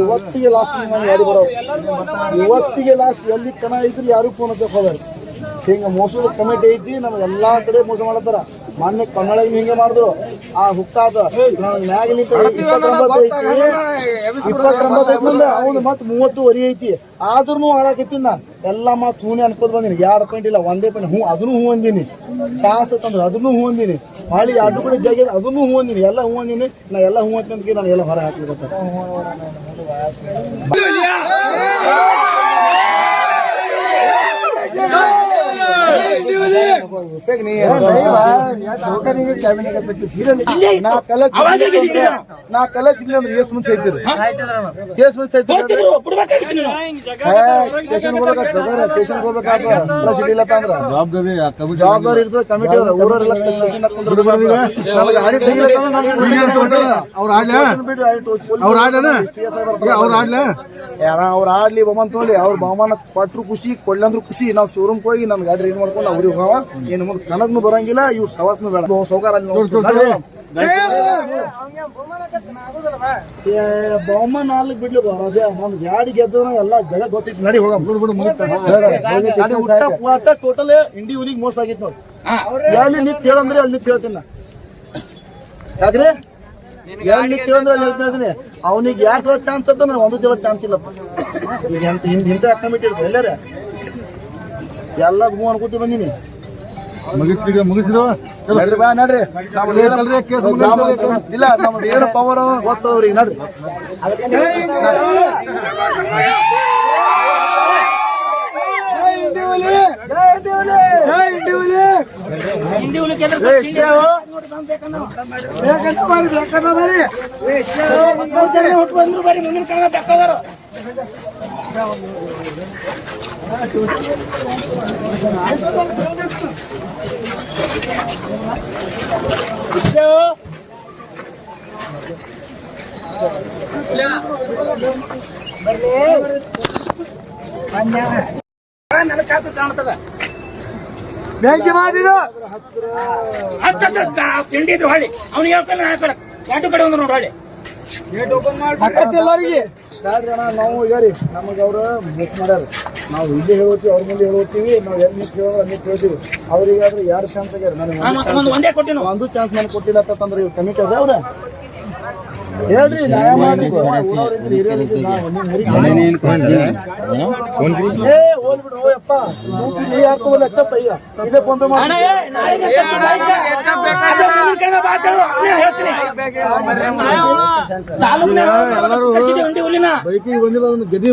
ಇವತ್ತಿಗೆ ಲಾಸ್ಟ್ ಯಾರು ಬರೋ ಇವತ್ತಿಗೆ ಲಾಸ್ಟ್ ಎಲ್ಲಿ ಕಣ ಐತಿ ಯಾರು ಫೋನ್ ಹಚ್ಚಕ್ ಹೋದಾರ ಹಿಂಗ ಮೋಸದ ಕಮಿಟಿ ಐತಿ ನಮ್ಗೆ ಎಲ್ಲಾ ಕಡೆ ಮೋಸ ಮಾಡತ್ತಾರ. ಮೊನ್ನೆ ಕನ್ನಡ ಹಿಂಗೆ ಮಾಡಿದ್ರು. ಆ ಹುಕ್ಕಾದ ಮ್ಯಾಗ ನಿಂತ ಇಪ್ಪತ್ತೊಂಬತ್ತು ಐತಿ ಇಪ್ಪತ್ತೊಂಬತ್ತು ಐತಿ ಮುಂದೆ ಅವ್ನು ಮತ್ ಮೂವತ್ತುವರೆ ಐತಿ ಆದ್ರೂ ಹಾಳಾಕೈತಿ ನಾ ಎಲ್ಲ ಮತ್ತೆ ಹೂನೆ ಅನ್ಕೋದ್ ಬಂದಿನಿ ಎರಡು ಪಾಯಿಂಟ್ ಇಲ್ಲ ಒಂದೇ ಪಾಯಿಂಟ್ ಹ್ಞೂ ಅದನ್ನು ಹೂ ಅಂದಿನಿ ಕಾಸು ತಂದ್ರೆ ಅದನ್ನು ಹೂ ಅಂದಿನಿ ಮಾಡಿ ಎರಡು ಕಡೆ ಜಾಗ ಅದನ್ನು ಹೂ ಅಂದಿನಿ ಎಲ್ಲ ಹೂ ಅಂದಿನಿ ನಾ ಎಲ್ಲ ಹೂ ಅಂತ ನಾನು ಎಲ್ಲ ಹೊರ ಹಾಕ್ಲಿಕ್ಕೆ ನಾ ಕಲ ನಾ ಕಲ ಸಿಗ್ಲಿ ಅಂದ್ರೆ ಏಸ್ ಮಂದಿ ಸೈತಿರಿ ಏಸ್ ಮಂದಿ ಸೈತಿರಿ ಸ್ಟೇಷನ್ ಹೋಗ್ಬೇಕು ಸ್ಟೇಷನ್ ಅಂದ್ರ. ಜವಾಬ್ದಾರಿ ಜವಾಬ್ದಾರಿ ಇರ್ತದೆ ಕಮಿಟಿ ಊರವರೆಲ್ಲ ಸ್ಟೇಷನ್ ಅವ್ರ ಆಡ್ಲ? ಅವ್ರ ಆಡ್ಲನ? ಅವ್ರ ಆಡ್ಲ? ಯಾರ ಅವ್ರ ಆಡ್ಲಿ ಬಹುಮಾನ ತೋಲಿ. ಅವ್ರ ಬಹುಮಾನ ಕೊಟ್ರು ಖುಷಿ ಕೊಡ್ಲಂದ್ರು ಖುಷಿ. ನಾವ್ ಶೋರೂಮ್ ಹೋಗಿ ನನ್ ಗಾಡಿ ರೆಡಿ ಮಾಡ್ಕೊಂಡು ಅವ್ರಿಗೆ ಹೋಗವ. ಏನ್ ಮುಂದೆ ಕನಕ್ನು ಬರಂಗಿಲ್ಲ ಇವ್ ಸವಾಸ್ನು ಬೇಡ. ಸೌಕಾರ ಬಹುಮಾನ ಅಲ್ಲಿ ಬಿಡ್ಲಿ ರಾಜ. ನಮ್ ಗಾಡಿ ಗೆದ್ದ ಎಲ್ಲ ಜಗ ಗೊತ್ತಿತ್ತು. ನಡಿ ಪಾಟ ಟೋಟಲ್ ಇಂಡಿ ಊರಿಗೆ ಮೋಸ ಆಗಿತ್ತು ನೋಡಿ. ಎಲ್ಲಿ ನಿಂತ್ ಹೇಳಂದ್ರೆ ಅಲ್ಲಿ ನಿಂತ್ ಹೇಳ್ತೀನಿ. ಯಾಕ್ರಿ? ಎಲ್ಲಿ ನಿಂತ್ ಹೇಳಂದ್ರೆ ಅಲ್ಲಿ ಹೇಳ್ತೀನಿ. ಅವನಿಗೆ ಯಾರ್ ಸಲ ಚಾನ್ಸ್ ಅಂತ ನನಗೆ ಒಂದು ಜಲ ಚಾನ್ಸ್ ಇಲ್ಲಪ್ಪ. ಈಗ ಎಂತ ಹಿಂದ್ ಕಮಿಟಿ ಇರ್ತದೆ ಎಲ್ಲಾರ. ಎಲ್ಲ ಅನ್ಕೋತಿ ಬಂದಿನಿ. ಮುಗಿಸ್ತೀವಿ ಮುಗಿಸಿರುವ ನಡ್ರಿ ಬಾ ನಡ್ರಿ. ಇಲ್ಲ ನಮ್ದು ಏನು ಪವರ್ ಗೊತ್ತವ್ರಿಗೆ ನಡ್ರಿ. ಹುಟ್ಟು ಬಂದ್ರು ಬರೀ ಮುಂದಿನ ಕಾಲ ಕಾತು ಕಾಣ್ತದ ಹತ್ತ ತಿಂಡಿ ಇದ್ರು ಹೊಳ್ಳಿ ಅವ್ನಿಗೆ ಹೇಳ್ತಾನೆ ಹಾಕಲ್ಲ ಎರಡು ಕಡೆ ಒಂದು ನೋಡಿ ಗೇಟ್ ಎಲ್ಲರಿಗೆ ಮಾಡಿ ಅಣ್ಣ? ನಾವು ಹೇಳಿ ನಮಗೆ ಅವರು ಮಿಸ್ ಮಾಡ್ಯಾರ ನಾವು ಇಲ್ಲಿ ಹೇಳೋತೀವಿ ಅವ್ರ ಮುಂದೆ ಹೇಳೋತೀವಿ ನಾವು ಎಲ್ಲಿ ನಿಂತು ಹೇಳೋದು ಅಲ್ಲಿ ಕೇಳ್ತೀವಿ ಅವ್ರಿಗೆ ಆದ್ರೆ ಯಾರು ಚಾನ್ಸ್ ಆಗ್ಯಾರ ನನಗೆ ಒಂದು ಒಂದೇ ಕೊಟ್ಟಿನ. ಒಂದು ಚಾನ್ಸ್ ನನಗೆ ಕೊಟ್ಟಿಲ್ಲ ಅಂತಂದ್ರೆ ಇವ್ರು ಕಮಿಟಿ ಅದ ಅವ್ರ? ಹೇಳ್ರಿ ಹೇಳ್ತೀನಿ.